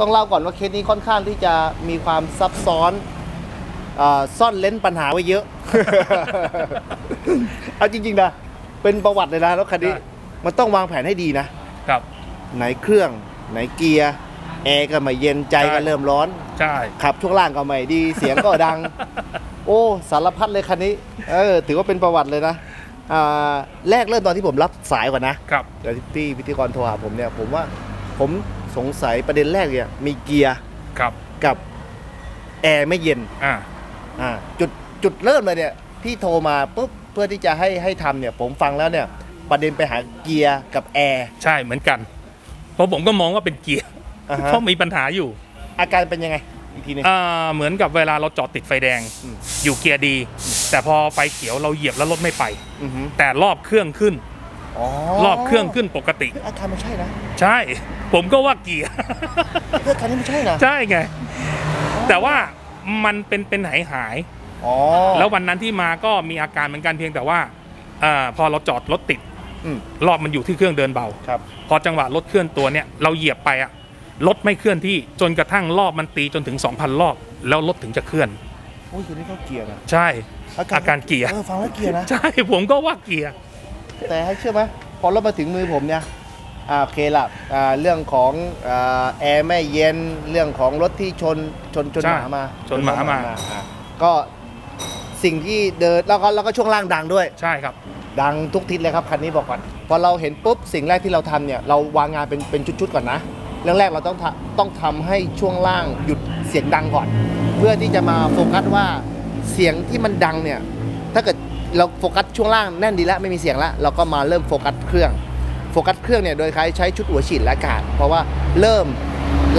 ต้องเล่าก่อนว่าเคสนี้ค่อนข้างที่จะมีความซับซ้อนอาซ่อนเล้นปัญหาไว้เยอะ เอาจริงๆนะเป็นประวัติเลยนะรถคันนี้ใช่มันต้องวางแผนให้ดีนะครับ ไหนเครื่องไหนเกียร์แอร์ก็ไม่เย็นใจก็ใช่เริ่มร้อนใช่ขับช่วงล่างก็ไม่ดีเสียงก็ดัง โอ้สารพัดเลยคันนี้เออถือว่าเป็นประวัติเลยนะอ่าแรกเริ่มตอนที่ผมรับสายก่อนนะครับเดี๋ยวที่พี่พิธีกรโทรหาผมเนี่ยผมว่าผม สงสัยประเด็นแรกเนี่ยมีเกียร์ครับกับแอร์ไม่เย็นอ่าอ่าจุดจุดเริ่มเลยเนี่ยที่โทรมาปุ๊บเพื่อที่จะให้ให้ทำเนี่ยผมฟังแล้วเนี่ยประเด็นไปหาเกียร์กับแอร์ใช่เหมือนกัน เพราะผมก็มองว่าเป็นเกียร์อ่าฮะเพราะมีปัญหาอยู่อาการเป็นยังไง อีกทีหนึง อ่าเหมือนกับเวลาเราจอดติดไฟแดง อืม อยู่เกียร์ดี แต่พอไฟเขียวเราเหยียบแล้วรถไม่ไป อือหือแต่รอบเครื่องขึ้นอ๋อ รอบเครื่องขึ้นปกติเฮ้ยอาการมันใช่นะใช่ ผมก็ว่าเกียร์ เพื่อคันนี้มันใช่นะใช่ไง แต่ว่ามันเป็นเป็นหายหายอ๋อๆแล้ววันนั้นที่มาก็มีอาการเหมือนกันเพียงแต่ว่าอาพอเราจอดรถติดอืมรอบมันอยู่ที่เครื่องเดินเบาครับพอจังหวะรถเคลื่อนตัวเนี่ยเราเหยียบไปอะรถไม่เคลื่อนที่จนกระทั่งรอบมันตีจนถึง 2,000 รอบ แล้วรถถึงจะเคลื่อนโอ้ยคือนี่เขาเกียร์นะใช่อาการเกียร์เออฟังแล้วเกียร์นะใช่ผมก็ว่าเกียร์ แต่ให้เชื่อไหมพอรถมาถึงมือผมเนี่ยอ่าโอเคละอ่าเรื่องของอ่าแอร์ไม่เย็นเรื่องของรถที่ชนชนชนใช่หมามาชนหมามา อ่ก็สิ่งที่เดินแล้วก็แล้วก็ช่วงล่างดังด้วย ใช่ครับ ดังทุกทิศเลยครับคันนี้บอกก่อนพอเราเห็นปุ๊บสิ่งแรกที่เราทำเนี่ยเราวางงานเป็นเป็นชุดๆก่อนนะเรื่องแรกเราต้องทำต้องทำให้ช่วงล่างหยุดเสียงดังก่อน เพื่อที่จะมาโฟกัสว่าเสียงที่มันดังเนี่ยถ้าเกิด เราโฟกัสช่วงล่างแน่นดีแล้วไม่มีเสียงแล้วเราก็มาเริ่มโฟกัสเครื่องโฟกัสเครื่องเนี่ยโดยใช้ใช้ชุดหัวฉีดและอากาศเพราะว่าเริ่ม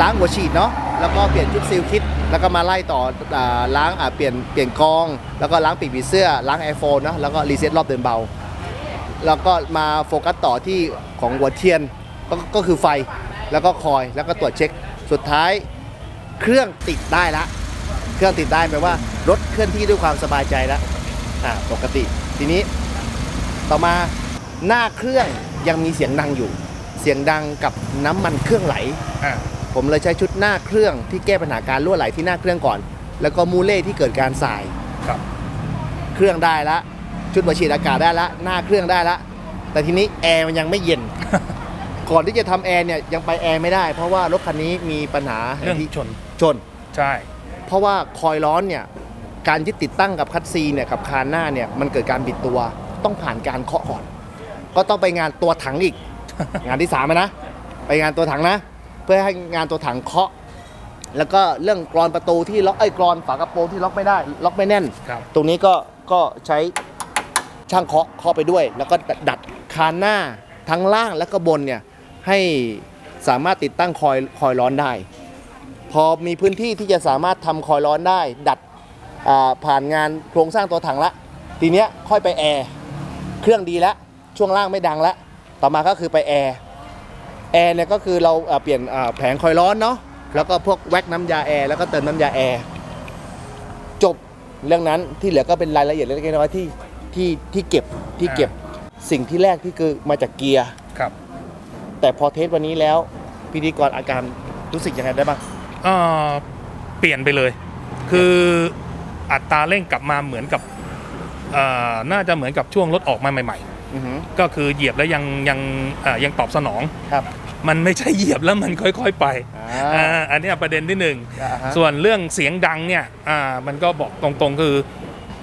ล้างหัวฉีดเนาะแล้วก็เปลี่ยนชุดซีลคิด แล้วก็มาไล่ต่ออล้างเปลี่ยนเปลี่ยนกอง แล้วก็ล้างปีกผีเสื้อ ล้างไอโฟนเนาะแล้วก็รีเซ็ตรอบเดินเบา แล้วก็มาโฟกัสต่อที่ของหัวเทียนก็ก็คือไฟแล้วก็คอยแล้วก็ตรวจเช็ค สุดท้ายเครื่องติดได้ละ เครื่องติดได้แปลว่ารถเคลื่อนที่ด้วยความสบายใจแล้ว อ่าปกติ ทีนี้ต่อมาหน้าเครื่องยังมีเสียงดังอยู่ เสียงดังกับน้ำมันเครื่องไหล อ่าผมเลยใช้ชุดหน้าเครื่องที่แก้ปัญหาการรั่วไหลที่หน้าเครื่องก่อน แล้วก็มูเล่ที่เกิดการสาย ครับ เครื่องได้ละ ชุดหัวฉีดอากาศได้ละ หน้าเครื่องได้ละ แต่ทีนี้แอร์มันยังไม่เย็น ก่อนที่จะทำแอร์เนี่ยยังไปแอร์ไม่ได้ เพราะว่ารถคันนี้มีปัญหาเรื่องที่ชน ชน ใช่ เพราะว่าคอยล์ร้อนเนี่ย การยึดติดตั้งกับคัตซีเนี่ยกับคานหน้าเนี่ยมันเกิดการบิดตัวต้องผ่านการเคาะก่อน ก็ต้องไปงานตัวถังอีก งานที่สามอะนะ ไปงานตัวถังนะ เพื่อให้งานตัวถังเคาะ แล้วก็เรื่องกรอนประตูที่ล็อกไอ้ยกรอนฝากระโปรงที่ล็อกไม่ได้ ล็อกไม่แน่น ครับ ตรงนี้ก็ก็ใช้ช่างเคาะเคาะไปด้วย แล้วก็ดัดคานหน้าทั้งล่างและก็บนเนี่ยให้สามารถติดตั้งคอยคอยร้อนได้ พอมีพื้นที่ที่จะสามารถทำคอยร้อนได้ ดัดอ่า ผ่านงานโครงสร้างตัวถังละ ทีเนี้ยค่อยไปแอร์เครื่องดีแล้วช่วงล่างไม่ดังแล้วต่อมาก็คือไปแอร์แอร์เนี่ยก็คือเราอ่าเปลี่ยนอ่าแผงคอยร้อนเนาะแล้วก็พวกแว็กน้ำยาแอร์แล้วก็เติมน้ำยาแอร์จบเรื่องนั้นที่เหลือก็เป็นรายละเอียดเล็กๆน้อยๆที่ที่ที่เก็บที่เก็บสิ่งที่แรกที่คือมาจากเกียร์ครับ แต่พอเทสวันนี้แล้วพิธีกรอาการรู้สึกยังไงได้บ้างเอ่อเปลี่ยนไปเลย คือ อัตราเร่งกลับมาเหมือนกับเอ่อน่าจะเหมือนกับช่วงรถออกมาใหม่อือหือๆก็คือเหยียบแล้วยังยังเอ่อยังตอบสนองครับมันไม่ใช่เหยียบแล้วมันค่อย ๆ ไปอ่าอ่าอันเนี้ยประเด็นที่หนึ่งอ่าฮะส่วนเรื่องเสียงดังเนี่ยอ่ามันก็บอกตรงๆ คือ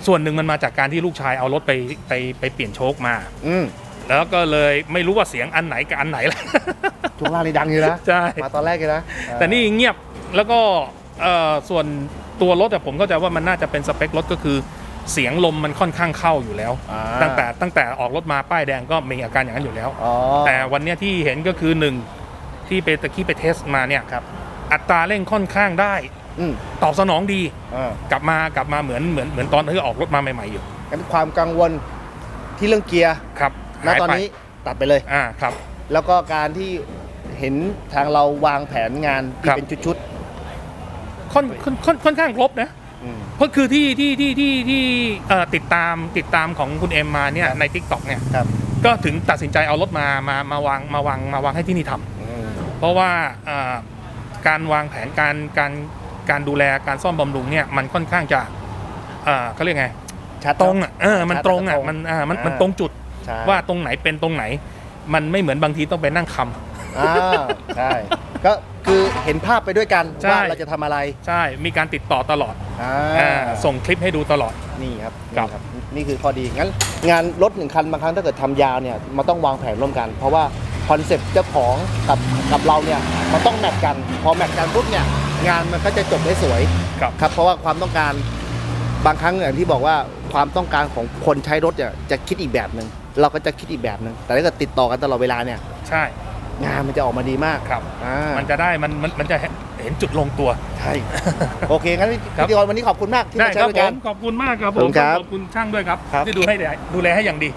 ส่วนหนึ่งมันมาจากการที่ลูกชายเอารถไปไปไปเปลี่ยนโชคมา อืมแล้วก็เลยไม่รู้ว่าเสียงอันไหนกับอันไหนละช่วงล่างนี่ดังอยู่นะ ใช่ มาตอนแรกเลยนะ แต่นี่เงียบแล้วก็เอ่อส่วน ตัวรถอะผมเข้าใจว่ามันน่าจะเป็นสเปครถก็คือเสียงลมมันค่อนข้างเข้าอยู่แล้ว อ่า ตั้งแต่ตั้งแต่ออกรถมาป้ายแดงก็มีอาการอย่างนั้นอยู่แล้ว อ๋อ แต่วันเนี้ยที่เห็นก็คือหนึ่งที่ไปตะกี้ไปเทสมาเนี่ยครับ อัตราเร่งค่อนข้างได้ อืมตอบสนองดีอ่ากลับมากลับมาเหมือนเหมือนเหมือนตอนที่ออกรถมาใหม่ๆอยู่งั้นความกังวลที่เรื่องเกียร์ครับณหายตอนไปนี้ตัดไปเลย อ่าครับ แล้วก็การที่เห็นทางเราวางแผนงานที่ครับ เป็นชุด ค่อนค่อนค่อนค่อนข้างครบนะๆอืมเพราะคือที่ที่ที่ที่ที่เอ่อติดตามติดตามของคุณเอ็มมาเนี่ยใน t ิ k t o k เนี่ยครับ ก็ถึงตัดสินใจเอารถมามามาวางมาวางมาวางให้ที่นี่ทำ อืม เพราะว่าเอ่อการวางแผนการการการดูแลการซ่อมบำรุงเนี่ยมันค่อนข้างจะเอ่อเขาเรียกไงชัดตรงอะเออมันตรงอะชัดมันอ่ามันมันอ่าตรงจุดใช่ว่าตรงไหนเป็นตรงไหน มันไม่เหมือนบางทีต้องไปนั่งคำ อ่าใช่ ก็คือ เห็นภาพไปด้วยกันใช่ ว่าเราจะทำอะไรใช่ มีการติดต่อตลอดอ่าอ่าส่งคลิปให้ดูตลอด นี่ครับครันี่บครับนี่คือข้อดีงั้นงานรถหนึ่งคันบางครั้งถ้าเกิดทำยาวเนี่ยมันต้องวางแผนร่วมกัน เพราะว่าคอนเซ็ปต์เจ้าของกับกับเราเนี่ยมันต้องแมทกัน พอแมทกันปุ๊บเนี่ยงานมันก็จะจบได้สวย ครับ ครับเพราะว่าความต้องการบางครั้งอย่างที่บอกว่าความต้องการของคนใช้รถเนี่ยจะคิดอีกแบบหนึ่งเราก็จะคิดอีกแบบหนึ่งแต่ถ้าเกิดติดต่อกันตลอดเวลาเนี่ย ใช่ งานมันจะออกมาดีมากครับอ่ามันจะได้มันมันมันจะเห็นจุดลงตัว ใช่โอเคงั้นพี่ครับ พิธีกรวันนี้ขอบคุณมากที่ได้มาใช้ครับบริผการ มขอบคุณมากครับขอบผคุมณครับขอบคุณช่างด้วยครับ ครับ ที่ดูให้ดูแลให้อย่างดี